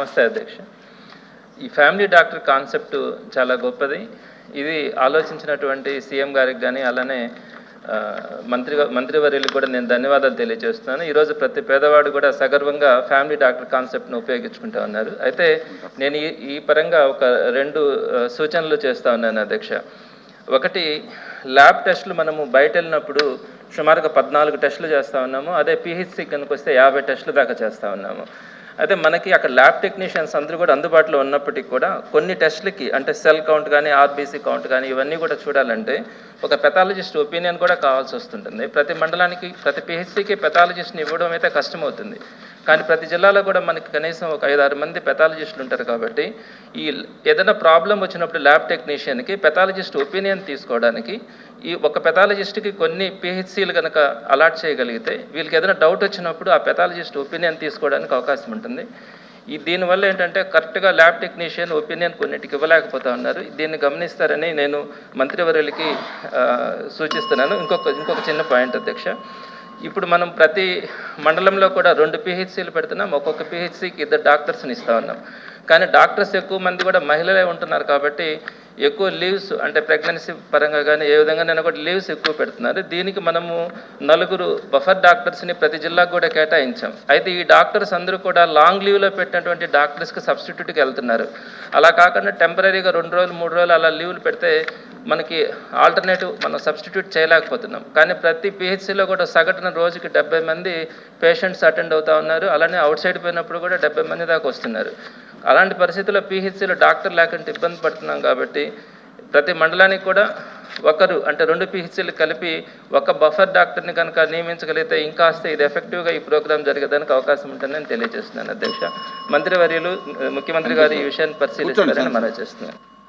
నమస్తే అధ్యక్ష. ఈ ఫ్యామిలీ డాక్టర్ కాన్సెప్ట్ చాలా గొప్పది. ఇది ఆలోచించినటువంటి సీఎం గారికి కానీ అలానే మంత్రి మంత్రివర్యులకు కూడా నేను ధన్యవాదాలు తెలియజేస్తున్నాను. ఈరోజు ప్రతి పేదవాడు కూడా సగర్వంగా ఫ్యామిలీ డాక్టర్ కాన్సెప్ట్ను ఉపయోగించుకుంటా ఉన్నారు. అయితే నేను ఈ ఈ పరంగా ఒక రెండు సూచనలు చేస్తా ఉన్నాను అధ్యక్ష. ఒకటి ల్యాబ్ టెస్టులు మనము బయట వెళ్ళినప్పుడు సుమారుగా పద్నాలుగు టెస్టులు చేస్తూ ఉన్నాము. అదే పిహెచ్సి కనుక వస్తే యాభై టెస్టులు దాకా చేస్తూ ఉన్నాము. అయితే మనకి అక్కడ ల్యాబ్ టెక్నీషియన్స్ అందరూ కూడా అందుబాటులో ఉన్నప్పటికీ కూడా కొన్ని టెస్ట్లకి అంటే సెల్ కౌంట్ కానీ ఆర్బీసీ కౌంట్ కానీ ఇవన్నీ కూడా చూడాలంటే ఒక పెథాలజిస్ట్ ఒపీనియన్ కూడా కావాల్సి వస్తుంటుంది. ప్రతి మండలానికి ప్రతి పిహెచ్సికి పెథాలజిస్ట్ని ఇవ్వడం అయితే కష్టమవుతుంది. కానీ ప్రతి జిల్లాలో కూడా మనకి కనీసం ఒక ఐదు ఆరు మంది పెథాలజిస్టులు ఉంటారు కాబట్టి ఈ ఏదైనా ప్రాబ్లం వచ్చినప్పుడు ల్యాబ్ టెక్నీషియన్కి పెథాలజిస్ట్ ఒపీనియన్ తీసుకోవడానికి ఈ ఒక పెథాలజిస్ట్కి కొన్ని పిహెచ్సీలు కనుక అలాట్ చేయగలిగితే వీళ్ళకి ఏదైనా డౌట్ వచ్చినప్పుడు ఆ పెథాలజిస్ట్ ఒపీనియన్ తీసుకోవడానికి అవకాశం ఉంటుంది. ఈ దీనివల్ల ఏంటంటే కరెక్ట్గా ల్యాబ్ టెక్నీషియన్ ఒపీనియన్ కొన్నిటికి ఇవ్వలేకపోతా ఉన్నారు. దీన్ని గమనిస్తారని నేను మంత్రివర్యులకి సూచిస్తున్నాను. ఇంకొక ఇంకొక చిన్న పాయింట్ అధ్యక్ష. ఇప్పుడు మనం ప్రతి మండలంలో కూడా రెండు పిహెచ్సీలు పెడుతున్నాం. ఒక్కొక్క పిహెచ్సికి ఇద్దరు డాక్టర్స్ని ఇస్తూ ఉన్నాం. కానీ డాక్టర్స్ ఎక్కువ మంది కూడా మహిళలే ఉంటున్నారు కాబట్టి ఎక్కువ లీవ్స్ అంటే ప్రెగ్నెన్సీ పరంగా కానీ ఏ విధంగా నేను కూడా లీవ్స్ ఎక్కువ పెడుతున్నారు. దీనికి మనము నలుగురు బఫర్ డాక్టర్స్ని ప్రతి జిల్లాకు కూడా కేటాయించాం. అయితే ఈ డాక్టర్స్ అందరూ కూడా లాంగ్ లీవ్లో పెట్టినటువంటి డాక్టర్స్కి సబ్స్టిట్యూట్కి వెళ్తున్నారు. అలా కాకుండా టెంపరీగా రెండు రోజులు మూడు రోజులు అలా లీవ్లు పెడితే మనకి ఆల్టర్నేటివ్ మనం సబ్స్టిట్యూట్ చేయలేకపోతున్నాం. కానీ ప్రతి పిహెచ్సిలో కూడా సగటున రోజుకి డెబ్బై మంది పేషెంట్స్ అటెండ్ అవుతా ఉన్నారు. అలానే అవుట్ సైడ్ పోయినప్పుడు కూడా డెబ్బై మంది దాకా వస్తున్నారు. అలాంటి పరిస్థితుల్లో పిహెచ్సిలో డాక్టర్ లేకుంటే ఇబ్బంది పడుతున్నాం కాబట్టి ప్రతి మండలానికి కూడా ఒకరు అంటే రెండు పిహెచ్సీలు కలిపి ఒక బఫర్ డాక్టర్ని కనుక నియమించగలిగితే ఇంకాస్త ఇది ఎఫెక్టివ్గా ఈ ప్రోగ్రామ్ జరిగేదానికి అవకాశం ఉంటుందని తెలియజేస్తున్నాను అధ్యక్ష. మంత్రివర్యులు ముఖ్యమంత్రి గారు ఈ విషయాన్ని పరిశీలిస్తారని మనం చేస్తున్నాను.